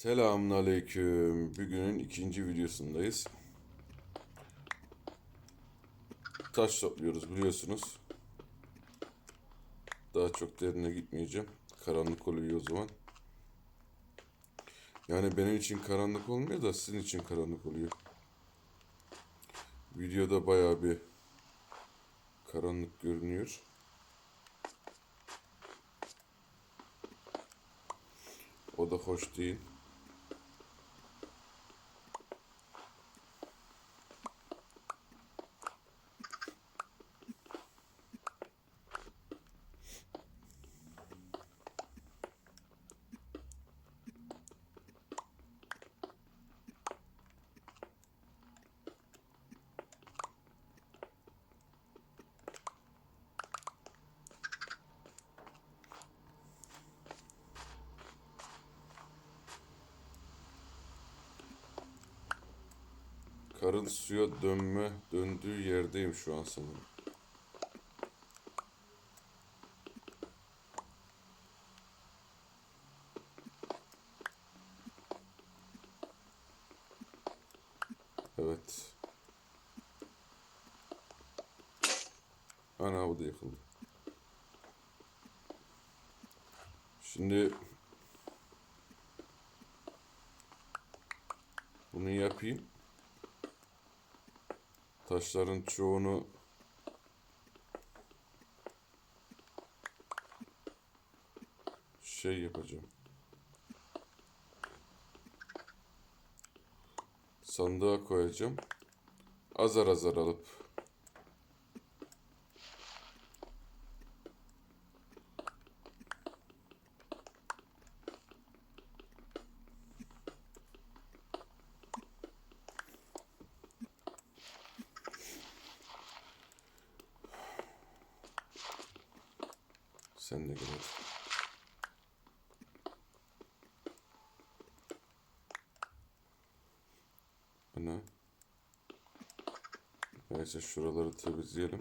Selamünaleyküm. Bugünün ikinci videosundayız. Taş topluyoruz biliyorsunuz. Daha çok derine gitmeyeceğim. Karanlık oluyor o zaman. Yani benim için karanlık olmuyor da sizin için karanlık oluyor. Videoda bayağı bir karanlık görünüyor. O da hoş değil. Karın suya dönme, döndüğü yerdeyim şu an sanırım. Evet. Ana bu da yıkıldı. Şimdi bunu yapayım. Taşların çoğunu şey yapacağım. Sandığa koyacağım. Azar azar alıp sen de gel hadi. Ana. Neyse şuraları temizleyelim.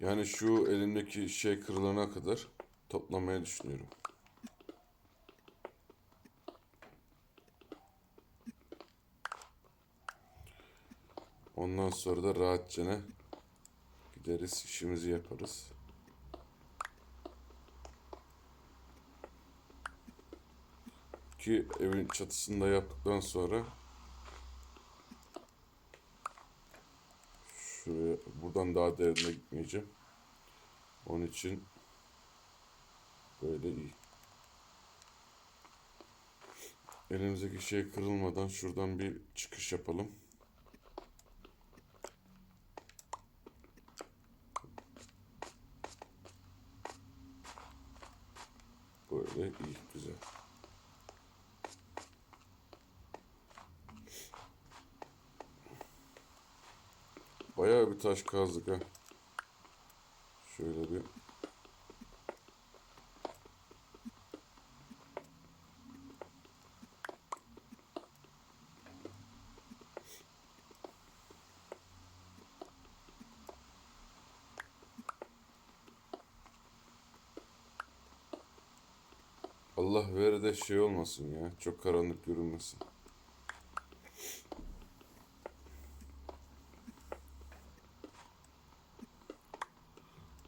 Yani şu elimdeki şey kırılana kadar toplamaya düşünüyorum. Ondan sonra da rahatça gideriz, işimizi yaparız. Ki evin çatısında yaptıktan sonra şuraya buradan daha derine gitmeyeceğim. Onun için böyle iyi. Elimizdeki şey kırılmadan şuradan bir çıkış yapalım. Böyle iyi, güzel. Bayağı bir taş kazdık ha. Şöyle bir Allah vere de şey olmasın ya. Çok karanlık görünmesin.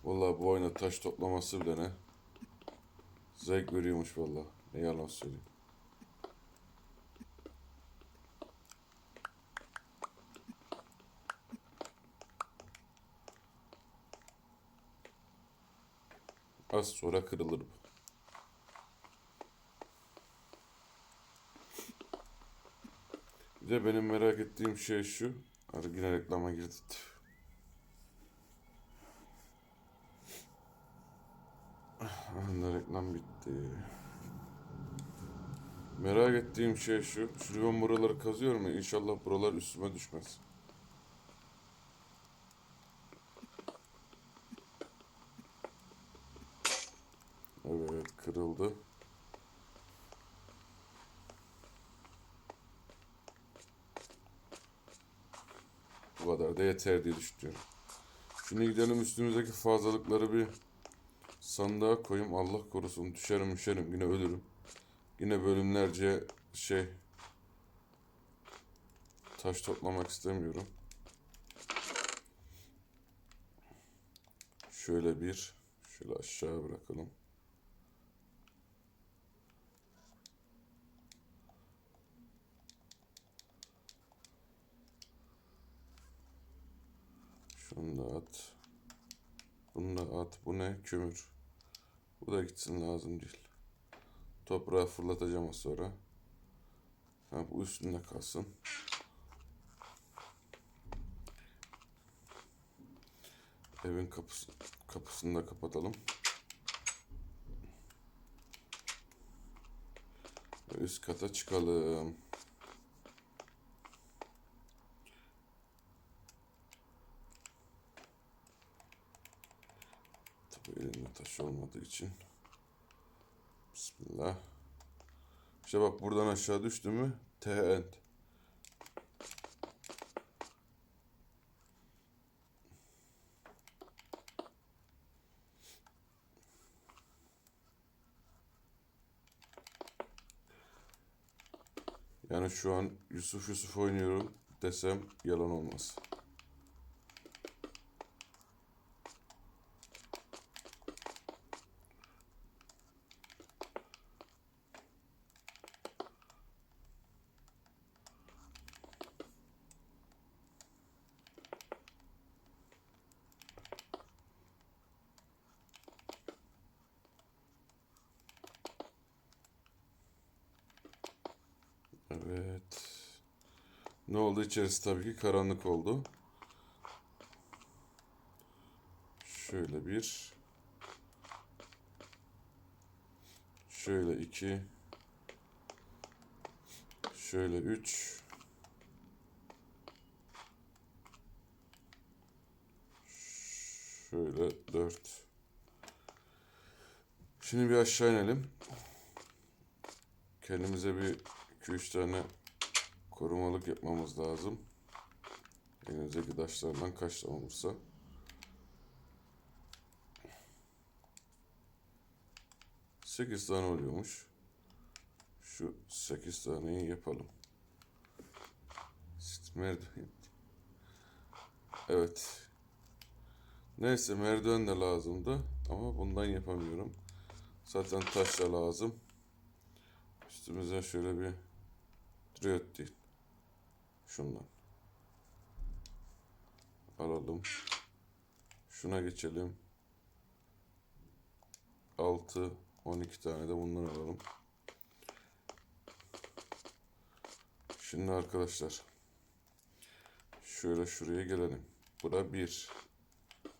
Vallahi bu oyuna taş toplaması bile ne? Zevk veriyormuş vallahi. Ne yalan söyleyeyim. Az sonra kırılır bu. Bir de benim merak ettiğim şey şu. Hadi yine reklama girdik. Anda reklam bitti. Merak ettiğim şey şu. Şimdi ben buraları kazıyorum ya. İnşallah buralar üstüme düşmez. Evet kırıldı. kadar da yeter diye düşünüyorum. Şimdi gidelim üstümüzdeki fazlalıkları bir sandığa koyayım. Allah korusun düşerim düşerim yine ölürüm. Yine bölümlerce şey taş toplamak istemiyorum. Şöyle bir şöyle aşağı bırakalım. Şunu da at. Bunu da at. Bu ne? Kömür. Bu da gitsin lazım değil. Toprağı fırlatacağım az sonra. Ha, bu üstünde kalsın. Evin kapısı, kapısını da kapatalım. Üst kata çıkalım. Tabii elimde taş olmadığı için. Bismillah. İşte bak buradan aşağı düştü mü T end. Yani şu an Yusuf Yusuf oynuyorum desem yalan olmaz. Evet. Ne oldu? İçerisi tabii ki karanlık oldu. Şöyle bir. Şöyle iki. Şöyle üç. Şöyle dört. Şimdi bir aşağı inelim. Kendimize bir 2-3 tane korumalık yapmamız lazım. Elinizdeki taşlardan kaç tane olursa. Sekiz tane oluyormuş. Şu sekiz taneyi yapalım. Merdiven. Evet. Neyse merdiven de lazımdı ama bundan yapamıyorum. Zaten taş da lazım. Üstümüze şöyle bir Triyot değil. Şundan. Alalım. Şuna geçelim. 6 12 tane de bundan alalım. Şimdi arkadaşlar şöyle şuraya gelelim. Bura 1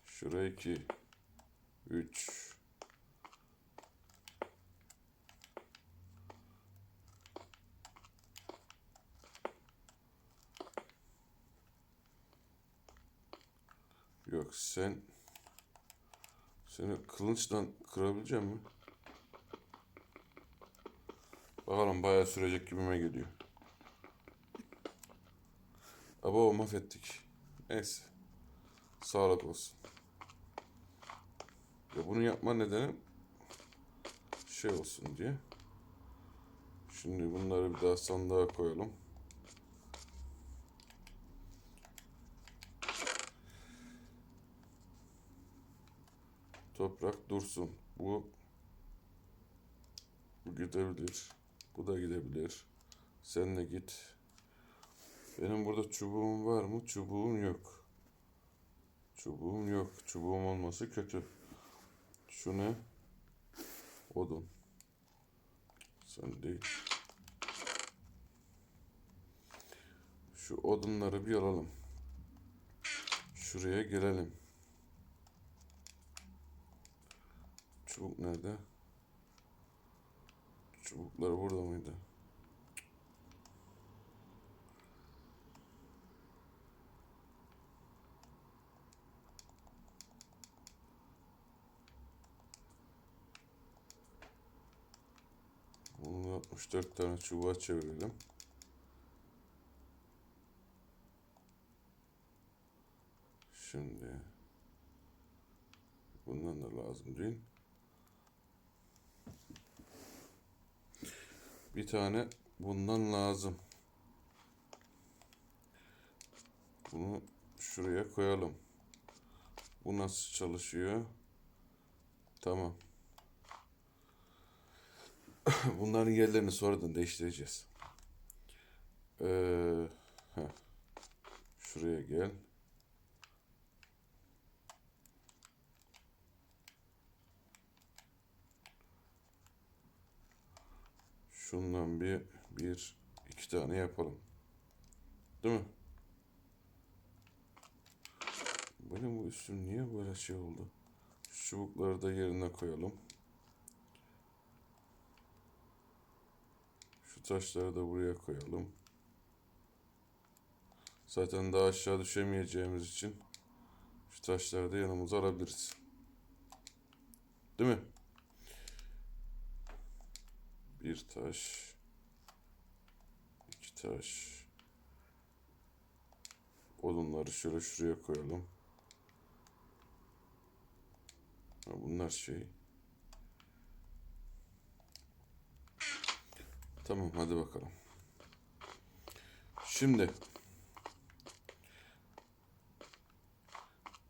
Şuraya 2 3 Yok sen seni kılıçla kırabilecek mi? Bakalım bayağı sürecek gibime geliyor. Aba mahvettik. Neyse. Sağlık olsun. Ya bunu yapma nedeni şey olsun diye. Şimdi bunları bir daha sandığa koyalım. Toprak dursun. Bu bu gidebilir. Bu da gidebilir. Sen de git. Benim burada çubuğum var mı? Çubuğum yok. Çubuğum yok. Çubuğum olması kötü. Şu ne? Odun. Sen değil. Şu odunları bir alalım. Şuraya gelelim. Çubuk nerede? Çubuklar burada mıydı? Bunu 64 tane çubuğa çevirelim. Şimdi bundan da lazım değil. Bir tane bundan lazım. Bunu şuraya koyalım. Bu nasıl çalışıyor? Tamam. Bunların yerlerini sonradan değiştireceğiz. Ee, heh. Şuraya gel. Şundan bir, bir, iki tane yapalım. Değil mi? Benim bu üstüm niye böyle şey oldu? Şu çubukları da yerine koyalım. Şu taşları da buraya koyalım. Zaten daha aşağı düşemeyeceğimiz için şu taşları da yanımıza alabiliriz. Değil mi? Bir taş, iki taş. Odunları şöyle şuraya koyalım. Ha, bunlar şey. Tamam hadi bakalım. Şimdi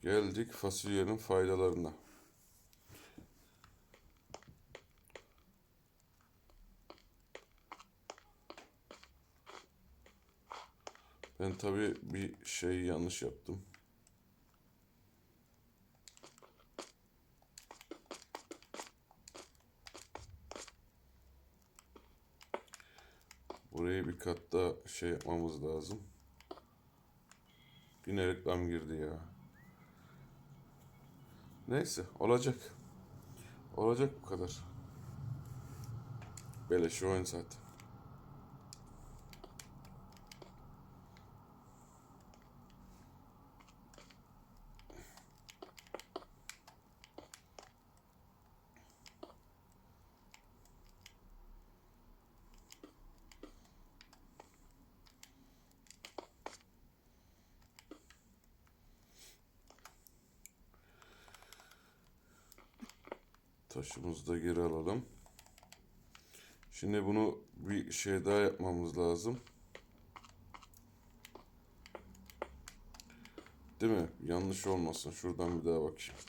geldik fasulyenin faydalarına. Ben tabii bir şey yanlış yaptım. Buraya bir kat şey yapmamız lazım. Yine reklam girdi ya. Neyse olacak. Olacak bu kadar. Beleş oyun zaten. Taşımızı da geri alalım. Şimdi bunu bir şey daha yapmamız lazım. Değil mi? Yanlış olmasın. Şuradan bir daha bakayım.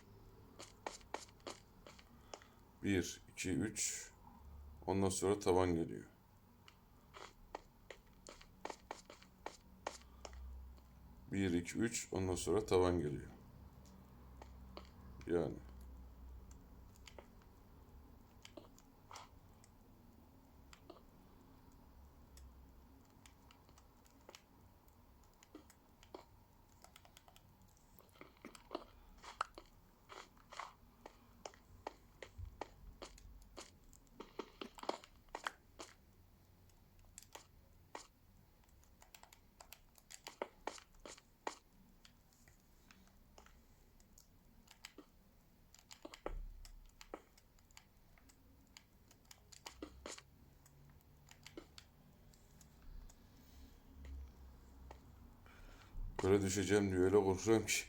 1, 2, 3. Ondan sonra taban geliyor. Bir, iki, üç. Ondan sonra tavan geliyor. Yani. Böyle düşeceğim diye öyle korkuyorum ki.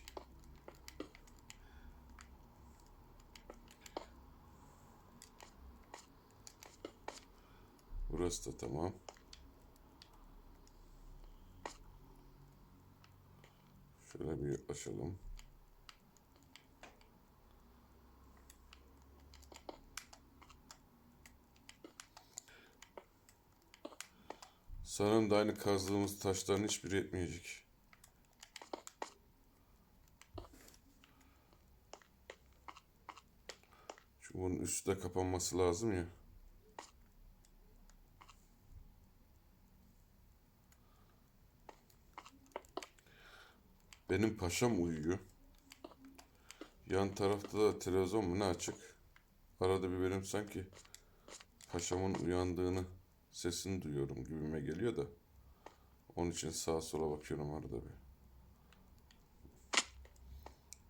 Burası da tamam. Şöyle bir yaklaşalım. Sanırım da aynı kazdığımız taşların hiçbiri yetmeyecek. De kapanması lazım ya. Benim paşam uyuyor. Yan tarafta da televizyon mu ne açık. Arada bir benim sanki paşamın uyandığını sesini duyuyorum gibime geliyor da. Onun için sağa sola bakıyorum arada bir.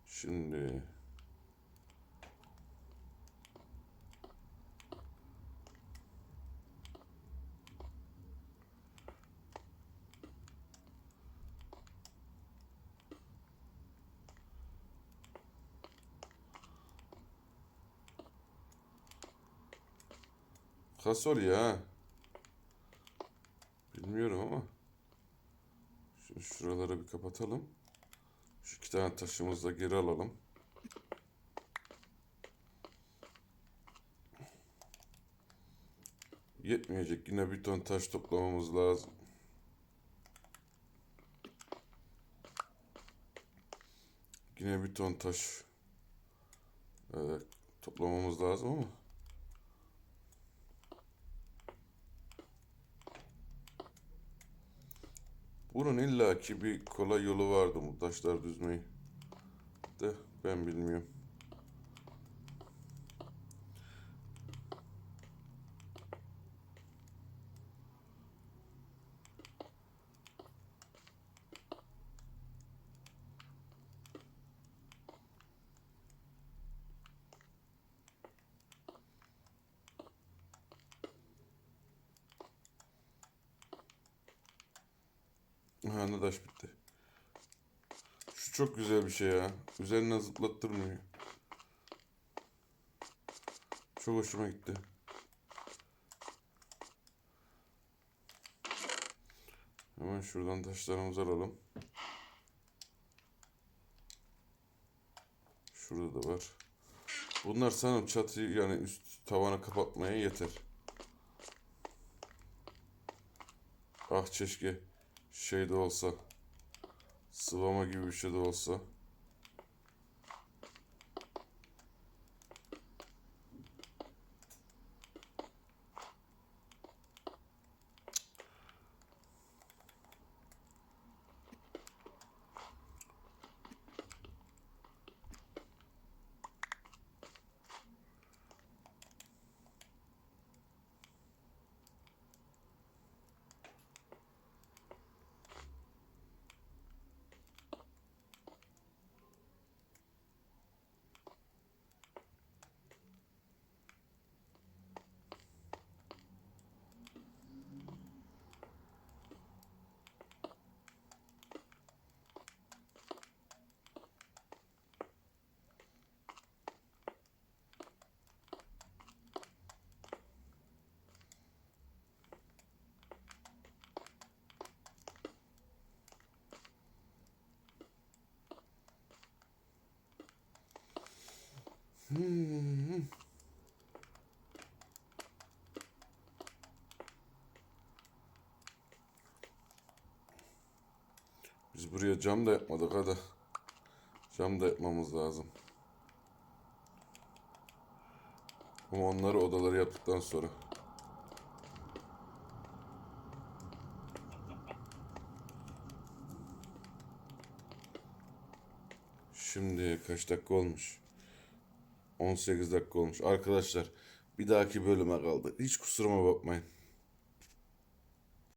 Şimdi Kasor ya. Bilmiyorum ama. Şimdi şuraları bir kapatalım. Şu iki tane taşımızı da geri alalım. Yetmeyecek. Yine bir ton taş toplamamız lazım. Yine bir ton taş e, toplamamız lazım ama. Bunun illaki bir kolay yolu vardı bu taşlar düzmeyi. De ben bilmiyorum. Ha ne taş bitti. Şu çok güzel bir şey ya. Üzerinden zıplattırmıyor. Çok hoşuma gitti. Hemen şuradan taşlarımızı alalım. Şurada da var. Bunlar sanırım çatıyı yani üst tavana kapatmaya yeter. Ah keşke şey de olsa. Sıvama gibi bir şey de olsa. Hmm. Biz buraya cam da yapmadık hadi. Cam da yapmamız lazım. Ama onları odaları yaptıktan sonra. Şimdi kaç dakika olmuş? 18 dakika olmuş. Arkadaşlar bir dahaki bölüme kaldı. Hiç kusuruma bakmayın.